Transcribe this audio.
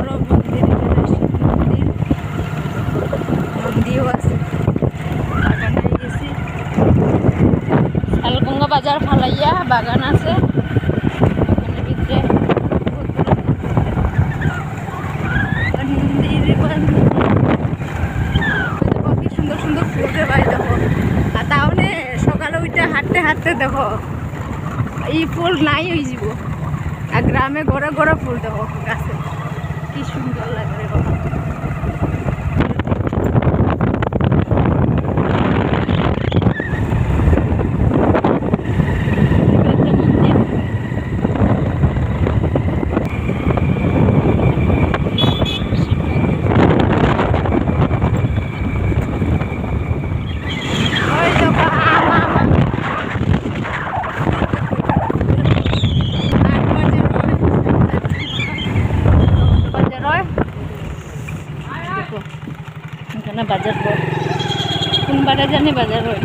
বড় মন্দির মন্দির, মন্দিরও আছে। বাগানে গেছি। শালগঙ্গা বাজার ফালাইয়া বাগান আছে। হাঁটতে দেখো, এই ফুল নাই হয়ে যাব। আর গ্রামে ঘরে ঘরে ফুল দেখো গাছে। সুন্দর লাগে রে দেখো, এখানে বাজার কোন বারে জানি বাজার হয়।